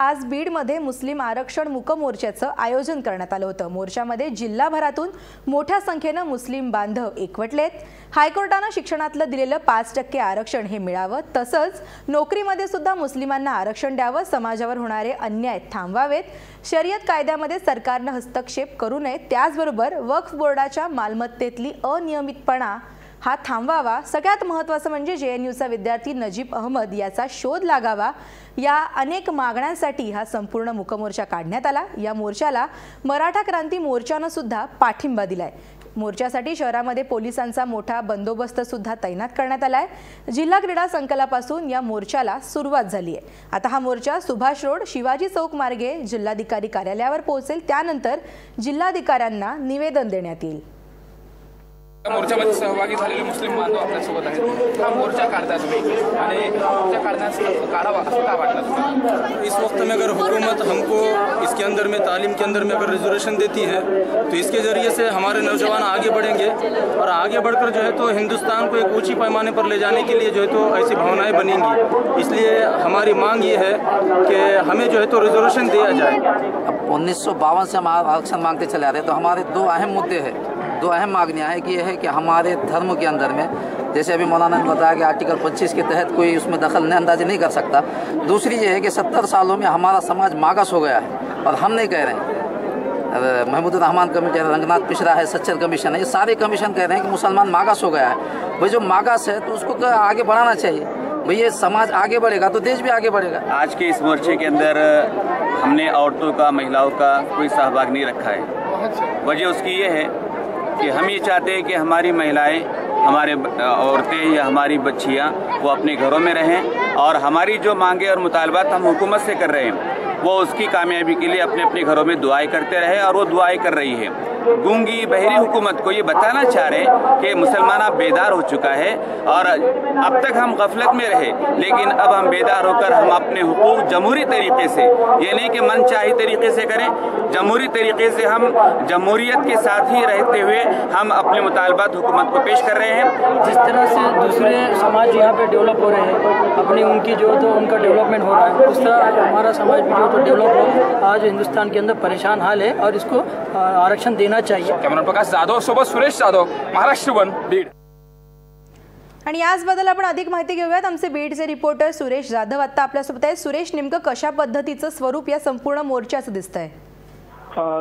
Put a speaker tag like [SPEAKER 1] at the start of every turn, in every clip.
[SPEAKER 1] आज बीडमध्ये मुस्लिम आरक्षण मुक मोर्चाचं आयोजन करण्यात आलं होतं. मोर्चामध्ये जिल्हाभरातून मोठ्या संख्येनं मुस्लिम बांधव एकवटलेत. हायकोर्टानं शिक्षणातलं दिलेलं पाच टक्के आरक्षण हे मिळावं. तसंच नोकरीमध्ये सुद्धा मुस्लिमांना आरक्षण द्यावं. समाजावर होणारे अन्याय थांबवावेत. शर्यत कायद्यामध्ये सरकारनं हस्तक्षेप करू नये. त्याचबरोबर वक्फ बोर्डाच्या मालमत्तेतली अनियमितपणा हा थांबवावा. सगळ्यात महत्त्वाचं म्हणजे जे एन यूचा विद्यार्थी नजीब अहमद याचा शोध लागावा. या अनेक मागण्यांसाठी हा संपूर्ण मुकमोर्चा काढण्यात आला. या मोर्चाला मराठा क्रांती मोर्चानं सुद्धा पाठिंबा दिलाय. मोर्चासाठी शहरामध्ये पोलिसांचा मोठा बंदोबस्त सुद्धा तैनात करण्यात आला आहे जिल्हा क्रीडा संकलापासून या मोर्चाला सुरुवात झाली आहे आता हा मोर्चा सुभाष रोड शिवाजी चौक मार्गे जिल्हाधिकारी कार्यालयावर पोहोचेल. त्यानंतर जिल्हाधिकाऱ्यांना निवेदन देण्यात येईल.
[SPEAKER 2] मोर्चामध्ये सहभागी झालेले मुस्लिम बांधव आपल्यासोबत आहेत. हा मोर्चा काढता तुम्ही. आणि मोर्चा काढण्यास काढावा असं का वाटलं तुम्हाला?
[SPEAKER 3] इस वक्त में अगर हुकूमत हमको इसके अंदर में तालीम के अंदर में अगर रिजर्वेशन देती है तो इसके ज़रिए से हमारे नौजवान आगे बढ़ेंगे। और आगे बढ़कर जो है तो हिंदुस्तान को एक ऊँची पैमाने पर ले जाने के लिए जो है तो ऐसी भावनाएँ बनेंगी। इसलिए हमारी मांग ये है कि हमें जो है तो रिजर्वेशन दिया जाए।
[SPEAKER 4] अब उन्नीस सौ बावन से हम आरक्षण मांगते चले आ रहे हैं तो हमारे दो अहम मुद्दे हैं। दो अहम मांगनियाँ हैं कि यह है कि हमारे धर्म के अंदर में जैसे अभी मौलाना ने बताया कि आर्टिकल 25 के तहत कोई उसमें दखल न अंदाजी नहीं कर सकता। दूसरी ये है कि सत्तर सालों में हमारा समाज मागस हो गया है और हम नहीं कह रहे हैं। महमूद रहमान कमीशन है रंगनाथ मिश्रा है सच्चर कमीशन है ये सारे कमीशन कह रहे हैं कि मुसलमान मागास हो गया है। भाई जो मागास है तो उसको आगे बढ़ाना चाहिए। भाई ये समाज आगे बढ़ेगा तो देश भी आगे बढ़ेगा।
[SPEAKER 5] आज के इस मोर्चे के अंदर हमने औरतों का महिलाओं का कोई सहभाग नहीं रखा है। वजह उसकी ये है कि हम ये चाहते हैं कि हमारी महिलाएँ, हमारे औरतें या हमारी बच्चियाँ, वो अपने घरों में रहें और हमारी जो मांगे और मुतालबात हम हुकूमत से कर रहे हैं, वो उसकी कामयाबी के लिए अपने अपने घरों में दुआएँ करते रहे और वो दुआएँ कर रही है। गूँगी बहरी हुकूमत को ये बताना चाह रहे हैं कि मुसलमान बेदार हो चुका है और अब तक हम गफलत में रहे, लेकिन अब हम बेदार होकर हम अपने हुकूक जमहूरी तरीके से, ये नहीं कि मन चाही तरीके से करें, जमहूरी तरीके से हम जमहूरियत के साथ ही रहते हुए हम अपने मुतालबात हुकूमत को पेश कर रहे हैं।
[SPEAKER 6] जिस तरह से दूसरे समाज यहाँ पे डेवलप हो रहे हैं, अपनी उनकी जो तो उनका डेवलपमेंट हो रहा है, उस तरह हमारा समाज भी जो तो डेवलप हो, आज हिंदुस्तान के अंदर परेशान हाल है और इसको आरक्षण देना चाहिए.
[SPEAKER 2] कॅमेरा प्रकाश जाधव सोबत सुरेश जाधव महाराष्ट्र वन बीड.
[SPEAKER 1] आणि याचबद्दल आपण अधिक माहिती घेऊयात. आमचे बीडचे रिपोर्टर सुरेश जाधव आता आपल्यासोबत आहे सुरेश नेमकं कशा पद्धतीचं स्वरूप या संपूर्ण मोर्चाचं दिसतंय?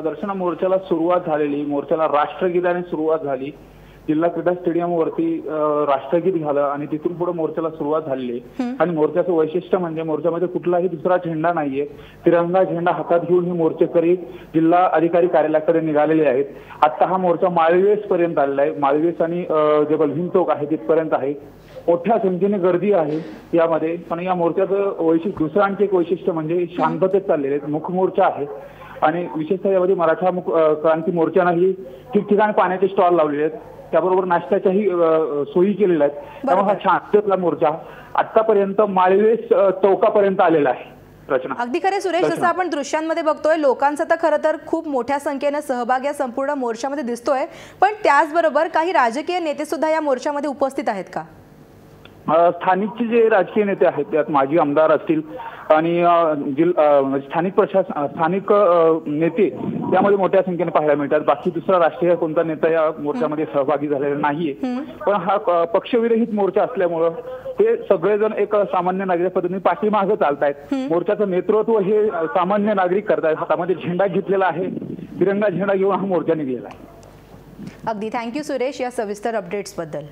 [SPEAKER 7] दर्शना मोर्चाला सुरुवात झालेली मोर्चाला राष्ट्रगीताने सुरुवात झाली. जिल्हा क्रीडा स्टेडियम वरती राष्ट्रगीत झालं आणि तिथून पुढे मोर्चाला सुरुवात झाली. आणि मोर्चाचं वैशिष्ट्य म्हणजे मोर्चामध्ये कुठलाही दुसरा झेंडा नाहीये. तिरंगा झेंडा हातात घेऊन हे मोर्चेकरी जिल्हा अधिकारी कार्यालयाकडे निघालेले आहेत. आता हा मोर्चा माळवेस पर्यंत आलेला आहे. माळवेस आणि जे बलभीम चौक आहे तिथपर्यंत आहे. मोठ्या संख्येने गर्दी आहे यामध्ये. पण या मोर्चाचं वैशिष्ट्य दुसरं आणखी एक वैशिष्ट्य म्हणजे शांततेत चाललेले आहेत. मुख मोर्चा आहे. आणि विशेषतः यामध्ये मराठा मुख क्रांती मोर्चानंही ठिकठिकाणी पाण्याचे स्टॉल लावलेले आहेत. त्याबरोबर नाश्त्याच्याही सोयी केलेल्या आहेत. त्यामुळे हा शांततेतला मोर्चा आतापर्यंत माळवेस चौकापर्यंत आलेला आहे. रचना.
[SPEAKER 1] अगदी खरे सुरेश जसं आपण दृश्यांमध्ये बघतोय लोकांचा तर खरं तर खूप मोठ्या संख्येनं सहभाग या संपूर्ण मोर्चामध्ये दिसतोय. पण त्याचबरोबर काही राजकीय नेते सुद्धा या मोर्चामध्ये उपस्थित आहेत का?
[SPEAKER 7] स्थानिकचे जे राजकीय नेते आहेत त्यात माजी आमदार असतील आणि स्थानिक प्रशासन स्थानिक नेते त्यामध्ये मोठ्या संख्येने पाहायला मिळतात. बाकी दुसरा राष्ट्रीय कोणता नेता या मोर्चामध्ये सहभागी झालेला नाहीये. पण हा पक्षविरहित मोर्चा असल्यामुळं ते सगळेजण एक सामान्य नागरिक पद्धतीने पाठीमागं चालतायत. मोर्चाचं नेतृत्व हे सामान्य नागरिक करतायत. हातामध्ये झेंडा घेतलेला आहे. तिरंगा झेंडा घेऊन हा मोर्चा निघलेला आहे.
[SPEAKER 1] अगदी. थँक्यू सुरेश या सविस्तर अपडेट्सबद्दल.